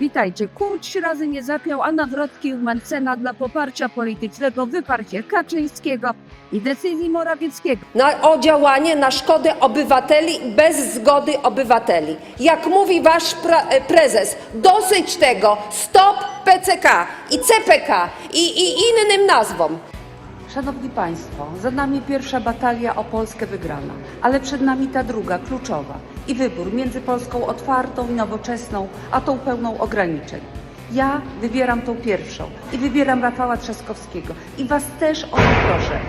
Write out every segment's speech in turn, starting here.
Witajcie. Kurcz trzy razy nie zapiał, a nawrotki u Mencena dla poparcia politycznego wyparcie Kaczyńskiego i decyzji Morawieckiego. na, o działanie na szkodę obywateli bez zgody obywateli. Jak mówi wasz pra, e, prezes, dosyć tego, stop PCK i CPK i, i innym nazwom. Szanowni Państwo, za nami pierwsza batalia o Polskę wygrana, ale przed nami ta druga, kluczowa i wybór między Polską otwartą i nowoczesną, a tą pełną ograniczeń. Ja wybieram tą pierwszą i wybieram Rafała Trzaskowskiego i Was też o to proszę.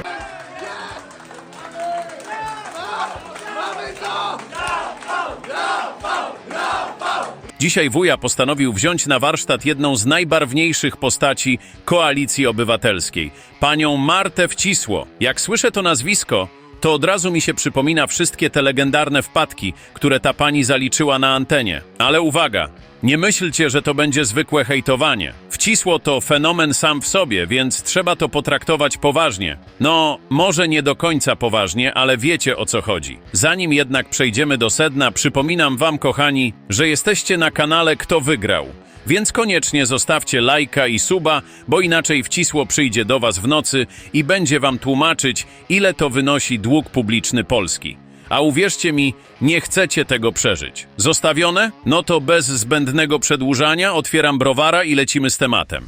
Dzisiaj wuja postanowił wziąć na warsztat jedną z najbarwniejszych postaci Koalicji Obywatelskiej, panią Martę Wcisło. Jak słyszę to nazwisko, to od razu mi się przypomina wszystkie te legendarne wpadki, które ta pani zaliczyła na antenie. Ale uwaga, nie myślcie, że to będzie zwykłe hejtowanie. Wcisło to fenomen sam w sobie, więc trzeba to potraktować poważnie. No, może nie do końca poważnie, ale wiecie o co chodzi. Zanim jednak przejdziemy do sedna, przypominam wam, kochani, że jesteście na kanale Kto Wygrał. Więc koniecznie zostawcie lajka i suba, bo inaczej wcisło przyjdzie do was w nocy i będzie wam tłumaczyć, ile to wynosi dług publiczny Polski. A uwierzcie mi, nie chcecie tego przeżyć. Zostawione? No to bez zbędnego przedłużania otwieram browara i lecimy z tematem.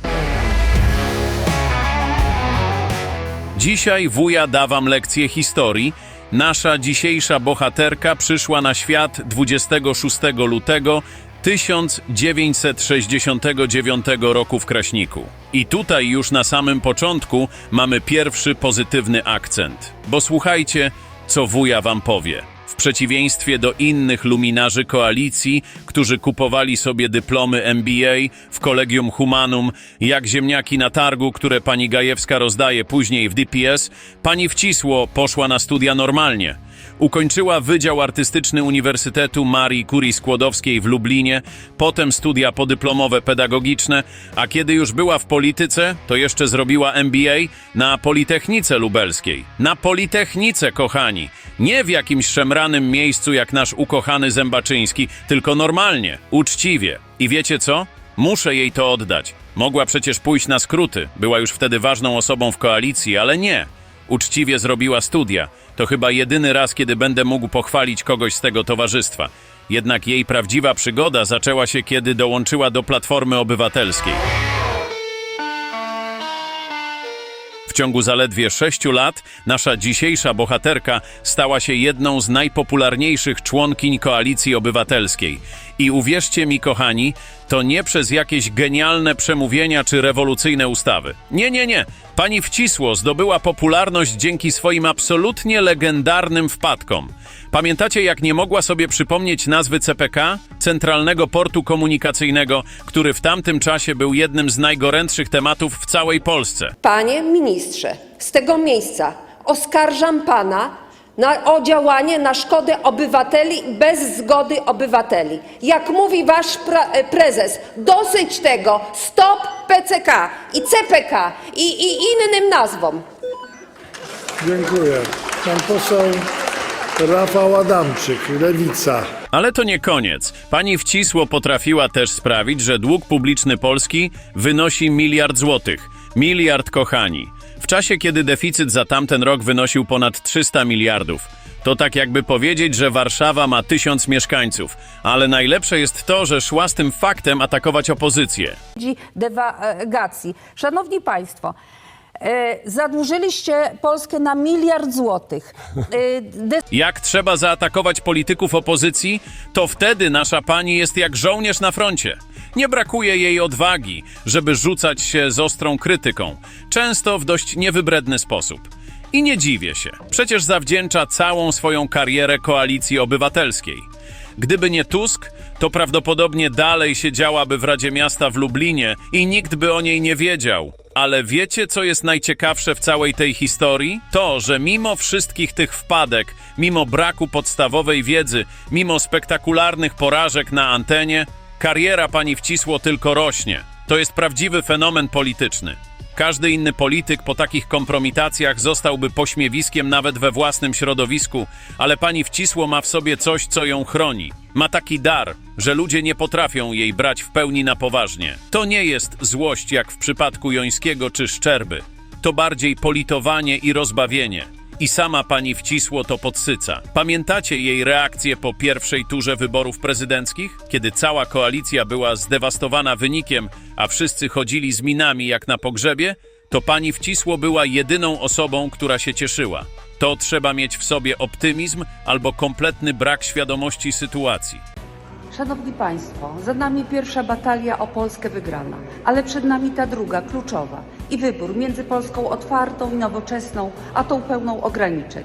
Dzisiaj wuja da wam lekcję historii. Nasza dzisiejsza bohaterka przyszła na świat 26 lutego 1969 roku w Kraśniku. I tutaj już na samym początku mamy pierwszy pozytywny akcent. Bo słuchajcie, co wuja wam powie. W przeciwieństwie do innych luminarzy koalicji, którzy kupowali sobie dyplomy MBA w Collegium Humanum, jak ziemniaki na targu, które pani Gajewska rozdaje później w DPS, pani Wcisło poszła na studia normalnie. Ukończyła Wydział Artystyczny Uniwersytetu Marii Curie Skłodowskiej w Lublinie, potem studia podyplomowe pedagogiczne, a kiedy już była w polityce, to jeszcze zrobiła MBA na Politechnice Lubelskiej. Na Politechnice, kochani! Nie w jakimś szemranym miejscu jak nasz ukochany Zębaczyński, tylko normalnie, uczciwie. I wiecie co? Muszę jej to oddać. Mogła przecież pójść na skróty, była już wtedy ważną osobą w koalicji, ale nie. Uczciwie zrobiła studia. To chyba jedyny raz, kiedy będę mógł pochwalić kogoś z tego towarzystwa. Jednak jej prawdziwa przygoda zaczęła się, kiedy dołączyła do Platformy Obywatelskiej. W ciągu zaledwie sześciu lat nasza dzisiejsza bohaterka stała się jedną z najpopularniejszych członkiń Koalicji Obywatelskiej. I uwierzcie mi, kochani, to nie przez jakieś genialne przemówienia czy rewolucyjne ustawy. Nie, nie, nie. Pani Wcisło zdobyła popularność dzięki swoim absolutnie legendarnym wpadkom. Pamiętacie, jak nie mogła sobie przypomnieć nazwy CPK, Centralnego Portu Komunikacyjnego, który w tamtym czasie był jednym z najgorętszych tematów w całej Polsce? Panie ministrze, z tego miejsca oskarżam pana na, o działanie na szkodę obywateli bez zgody obywateli. Jak mówi wasz pra, e, prezes, dosyć tego, stop PCK i CPK i, i innym nazwom. Dziękuję. Pan poseł Rafał Adamczyk, Lewica. Ale to nie koniec. Pani Wcisło potrafiła też sprawić, że dług publiczny Polski wynosi miliard złotych. Miliard kochani. Czasie, kiedy deficyt za tamten rok wynosił ponad 300 miliardów. To tak jakby powiedzieć, że Warszawa ma tysiąc mieszkańców. Ale najlepsze jest to, że szła z tym faktem atakować opozycję. dewagacji. Szanowni Państwo, zadłużyliście Polskę na miliard złotych. E, Jak trzeba zaatakować polityków opozycji, to wtedy nasza pani jest jak żołnierz na froncie. Nie brakuje jej odwagi, żeby rzucać się z ostrą krytyką, często w dość niewybredny sposób. I nie dziwię się, przecież zawdzięcza całą swoją karierę koalicji obywatelskiej. Gdyby nie Tusk, to prawdopodobnie dalej siedziałaby w Radzie Miasta w Lublinie i nikt by o niej nie wiedział. Ale wiecie, co jest najciekawsze w całej tej historii? To, że mimo wszystkich tych wpadek, mimo braku podstawowej wiedzy, mimo spektakularnych porażek na antenie, kariera pani Wcisło tylko rośnie. To jest prawdziwy fenomen polityczny. Każdy inny polityk po takich kompromitacjach zostałby pośmiewiskiem nawet we własnym środowisku, ale pani Wcisło ma w sobie coś, co ją chroni. Ma taki dar, że ludzie nie potrafią jej brać w pełni na poważnie. To nie jest złość jak w przypadku Jońskiego czy Szczerby. To bardziej politowanie i rozbawienie. I sama pani wcisło to podsyca. Pamiętacie jej reakcję po pierwszej turze wyborów prezydenckich? Kiedy cała koalicja była zdewastowana wynikiem, a wszyscy chodzili z minami jak na pogrzebie? To pani wcisło była jedyną osobą, która się cieszyła. To trzeba mieć w sobie optymizm albo kompletny brak świadomości sytuacji. Szanowni Państwo, za nami pierwsza batalia o Polskę wygrana, ale przed nami ta druga, kluczowa i wybór między Polską otwartą i nowoczesną, a tą pełną ograniczeń.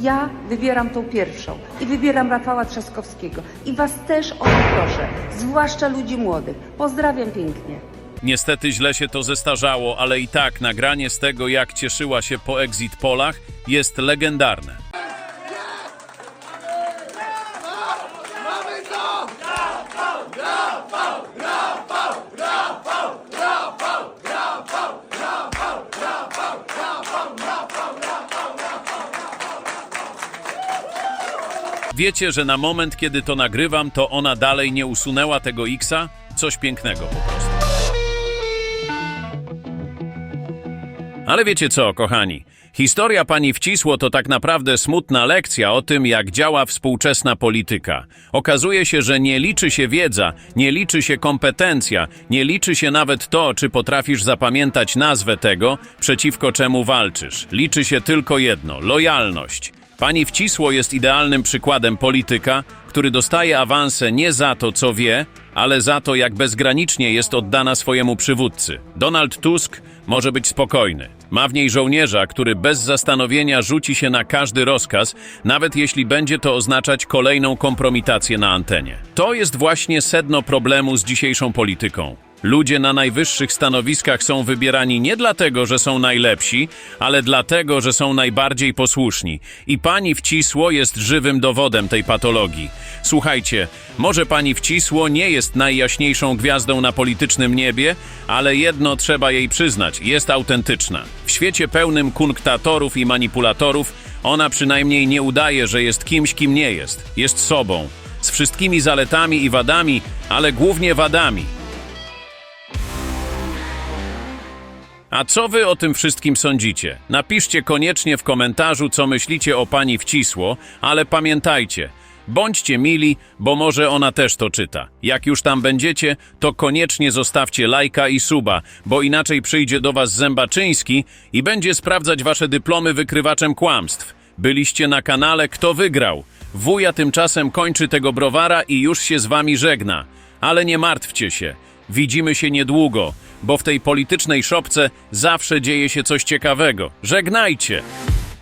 Ja wybieram tą pierwszą i wybieram Rafała Trzaskowskiego i Was też o to proszę, zwłaszcza ludzi młodych. Pozdrawiam pięknie. Niestety źle się to zestarzało, ale i tak nagranie z tego, jak cieszyła się po exit polach, jest legendarne. Wiecie, że na moment, kiedy to nagrywam, to ona dalej nie usunęła tego Xa? Coś pięknego Ale wiecie co, kochani? Historia pani Wcisło to tak naprawdę smutna lekcja o tym, jak działa współczesna polityka. Okazuje się, że nie liczy się wiedza, nie liczy się kompetencja, nie liczy się nawet to, czy potrafisz zapamiętać nazwę tego, przeciwko czemu walczysz. Liczy się tylko jedno lojalność. Pani Wcisło jest idealnym przykładem polityka, który dostaje awanse nie za to, co wie, ale za to, jak bezgranicznie jest oddana swojemu przywódcy. Donald Tusk może być spokojny. Ma w niej żołnierza, który bez zastanowienia rzuci się na każdy rozkaz, nawet jeśli będzie to oznaczać kolejną kompromitację na antenie. To jest właśnie sedno problemu z dzisiejszą polityką. Ludzie na najwyższych stanowiskach są wybierani nie dlatego, że są najlepsi, ale dlatego, że są najbardziej posłuszni. I pani Wcisło jest żywym dowodem tej patologii. Słuchajcie, może pani Wcisło nie jest najjaśniejszą gwiazdą na politycznym niebie, ale jedno trzeba jej przyznać, jest autentyczna. W świecie pełnym kunktatorów i manipulatorów, ona przynajmniej nie udaje, że jest kimś, kim nie jest. Jest sobą. Z wszystkimi zaletami i wadami, ale głównie wadami. A co wy o tym wszystkim sądzicie? Napiszcie koniecznie w komentarzu, co myślicie o pani Wcisło, ale pamiętajcie, bądźcie mili, bo może ona też to czyta. Jak już tam będziecie, to koniecznie zostawcie lajka i suba, bo inaczej przyjdzie do was Zębaczyński i będzie sprawdzać wasze dyplomy wykrywaczem kłamstw. Byliście na kanale Kto Wygrał. Wuja tymczasem kończy tego browara i już się z wami żegna. Ale nie martwcie się, widzimy się niedługo, bo w tej politycznej szopce zawsze dzieje się coś ciekawego. Żegnajcie!